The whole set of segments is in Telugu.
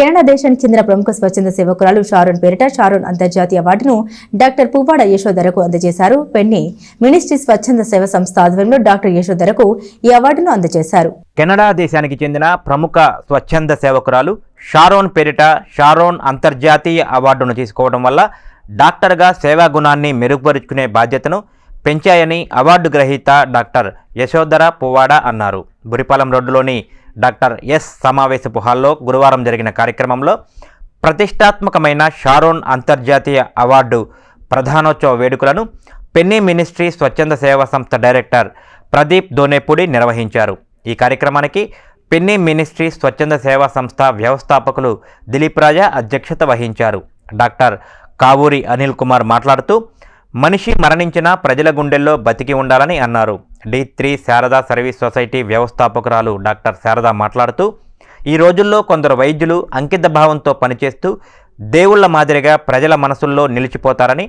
కెనడా దేశానికి చెందిన ప్రముఖ స్వచ్ఛంద సేవకురాలు షారోన్ పేరిట షారోన్ అంతర్జాతీయ అవార్డును డాక్టర్ పువ్వాడ యశోధరకు అందజేశారు. పెన్ని మినిస్ట్రీ స్వచ్ఛంద సేవ సంస్థ ఆధ్వర్యంలో డాక్టర్ యశోధరకు ఈ అవార్డును అందజేశారు. కెనడా దేశానికి చెందిన ప్రముఖ స్వచ్ఛంద సేవకురాలు షారోన్ పేరిట షారోన్ అంతర్జాతీయ అవార్డును తీసుకోవడం వల్ల డాక్టర్గా సేవా గుణాన్ని మెరుగుపరుచుకునే బాధ్యతను పెంచాయని అవార్డు గ్రహీత డాక్టర్ యశోధర పువ్వాడ అన్నారు. బురిపాలెం రోడ్డులోని డాక్టర్ ఎస్ సమావేశపు హాల్లో గురువారం జరిగిన కార్యక్రమంలో ప్రతిష్టాత్మకమైన షారోన్ అంతర్జాతీయ అవార్డు ప్రధానోత్సవ వేడుకలను పెన్నీ మినిస్ట్రీ స్వచ్ఛంద సేవా సంస్థ డైరెక్టర్ ప్రదీప్ దోనేపూడి నిర్వహించారు. ఈ కార్యక్రమానికి పెన్నీ మినిస్ట్రీ స్వచ్ఛంద సేవా సంస్థ వ్యవస్థాపకులు దిలీప్ రాజా అధ్యక్షత వహించారు. డాక్టర్ కావూరి అనిల్ కుమార్ మాట్లాడుతూ మనిషి మరణించిన ప్రజల గుండెల్లో బతికి ఉండాలని అన్నారు. D three Sharada service society వ్యవస్థాపకురాలు doctor Sharada మాట్లాడుతూ ఈ రోజుల్లో కొందరు వైద్యులు అంకిత భావంతో పనిచేస్తూ దేవుళ్ళ మాదిరిగా ప్రజల మనసుల్లో నిలిచిపోతారని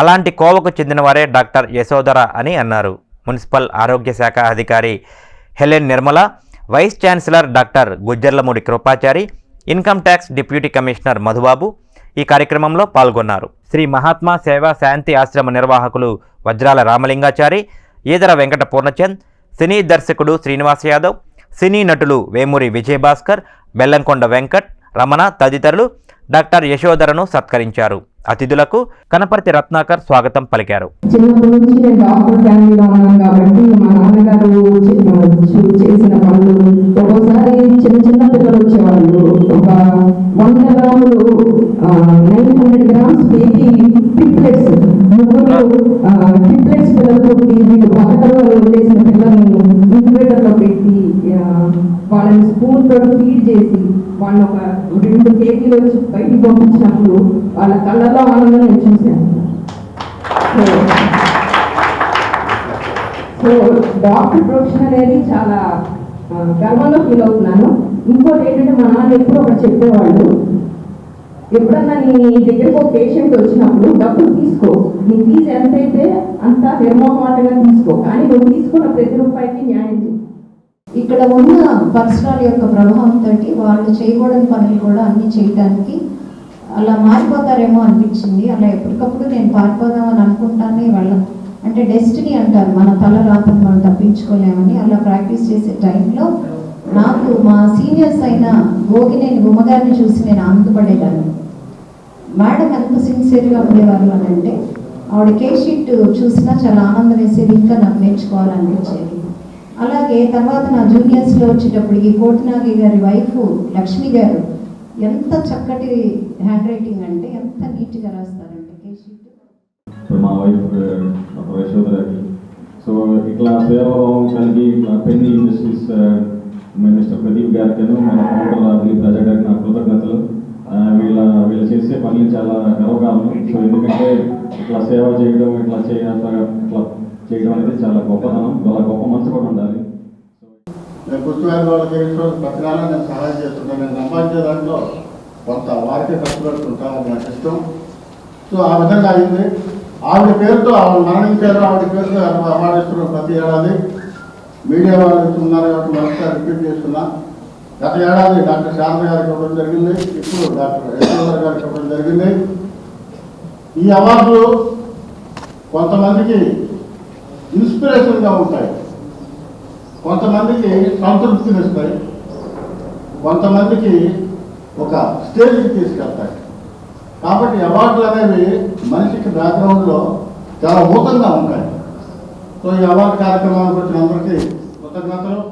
అలాంటి కోవకు చెందినవారే డాక్టర్ యశోధర అని అన్నారు. మున్సిపల్ ఆరోగ్య శాఖ అధికారి Helen Nirmala vice chancellor doctor Gujjarlamudi Krupachari income tax deputy commissioner Madhubabu ఈ కార్యక్రమంలో పాల్గొన్నారు. శ్రీ మహాత్మా సేవా శాంతి ఆశ్రమ నిర్వాహకులు వజ్రాల రామలింగాచారి ఈదర వెంకట పూర్ణచంద్ సినీ దర్శకుడు శ్రీనివాస్ యాదవ్ సినీ నటులు వేమూరి విజయభాస్కర్ బెల్లంకొండ వెంకట్ రమణ తదితరులు డాక్టర్ యశోధరను సత్కరించారు. అతిథులకు కనపర్తి రత్నాకర్ స్వాగతం పలికారు. గ్రామ్స్ బేబీ ట్రిప్లెట్స్ ముగ్గురు ట్రిప్లెట్స్ పిల్లలు మీరు వీళ్ళు వదిలేసిన పిల్లల్ని ఇంక్యుబేటర్లో పెట్టి వాళ్ళని స్పూన్ తోటి ఫీడ్ చేసి వాళ్ళని ఒక రెండు కేజీలు వచ్చి బయటికి పంపించినప్పుడు వాళ్ళ కళ్ళల్లో ఆనందం నేను చూశాను సో డాక్టర్ ప్రొఫెషన్ అనేది చాలా ఆ, గర్వంగా ఫీల్ అవుతున్నాను. ఇంకోటి ఏంటంటే మా నాన్న ఎప్పుడు ఒకటి చెప్పేవాళ్ళు ఎప్పుడన్నా నీ దగ్గరకు ఒక పేషెంట్ వచ్చినప్పుడు డబ్బులు తీసుకో. నీ ఫీజు ఎంతైతే అంత నిర్మోహమాటంగా తీసుకో. కానీ నువ్వు తీసుకున్న ప్రతి రూపాయికి న్యాయం ఇక్కడ ఉన్న పరిసరాల యొక్క ప్రభావం తోటి వాళ్ళు చేయకూడని పనులు కూడా అన్ని చేయడానికి అలా మారిపోతారేమో అనిపించింది. అలా ఎప్పటికప్పుడు నేను పారిపోదామని అనుకుంటానే వెళ్ళను అంటే డెస్టినీ అంటారు. మన తల రాతను మనం తప్పించుకోలేమని అలా ప్రాక్టీస్ చేసే టైంలో నాకు మా సీనియర్స్ అయిన గోగినేని ఉమ్మగారిని చూసి నేను ఆనందపడేదాన్ని. మేడం ఎంత సిన్సియర్గా ఉండేవారు అని అంటే ఆవిడ కేషీట్ చూసినా చాలా ఆనందం వేసేది ఇంకా నాకు నేర్చుకోవాలనిపించేది అలాగే తర్వాత నా జూనియర్స్లో వచ్చేటప్పటికి కోటినాగి గారి వైఫ్ లక్ష్మి గారు ఎంత చక్కటి హ్యాండ్ రైటింగ్ అంటే ఎంత నీట్గా రాస్తారంటే కేషీట్ సో మా వైఫ్ యశోధరాకి సో ఇట్లా సేవాభావం కలిగి ఇండస్ట్రీస్ మిస్టర్ ప్రదీప్ గారికి మన ఫౌండర్ దిలీప్ గారికి నా కృతజ్ఞతలు. వీళ్ళ వీళ్ళు చేసే పనులు చాలా గర్వకారణం. సో ఎందుకంటే ఇట్లా సేవ చేయడం ఇట్లా చేయడం ఇట్లా చేయడం అనేది చాలా గొప్పతనం. వాళ్ళ గొప్ప మనసు కూడా ఉండాలి. నేను పుస్తకాలు వాళ్ళకి ఇన్సూరెన్స్ నేను సహాయం చేస్తుంటాను. నేను సంపాదించే దాంట్లో కొంత వారికే ఖర్చు పెడుతుంటాను అది నాకు ఇష్టం. సో ఆ విధంగా అయింది. ఆవిడ పేరుతో ఆవిడ మరణించారు. ఆవిడ పేరుతో అవార్డు ప్రతి ఏడాది మీడియా వాళ్ళు ఇస్తున్నారు కాబట్టి మరొకసారి రిపీట్ చేస్తున్నా. గత ఏడాది డాక్టర్ శారద గారికి ఇవ్వడం జరిగింది. ఇప్పుడు డాక్టర్ యశ్వర్ గారికి ఇవ్వడం జరిగింది. ఈ అవార్డులు కొంతమందికి ఇన్స్పిరేషన్గా ఉంటాయి. కొంతమందికి సంతృప్తినిస్తాయి కొంతమందికి ఒక స్టేజ్కి తీసుకెళ్తాయి. కాబట్టి అవార్డులు అనేవి మనిషికి బ్యాక్గ్రౌండ్లో చాలా భూతంగా ఉంటాయి. సో ఈ అవార్డు కార్యక్రమానికి వచ్చిన అందరికీ కృతజ్ఞతలు.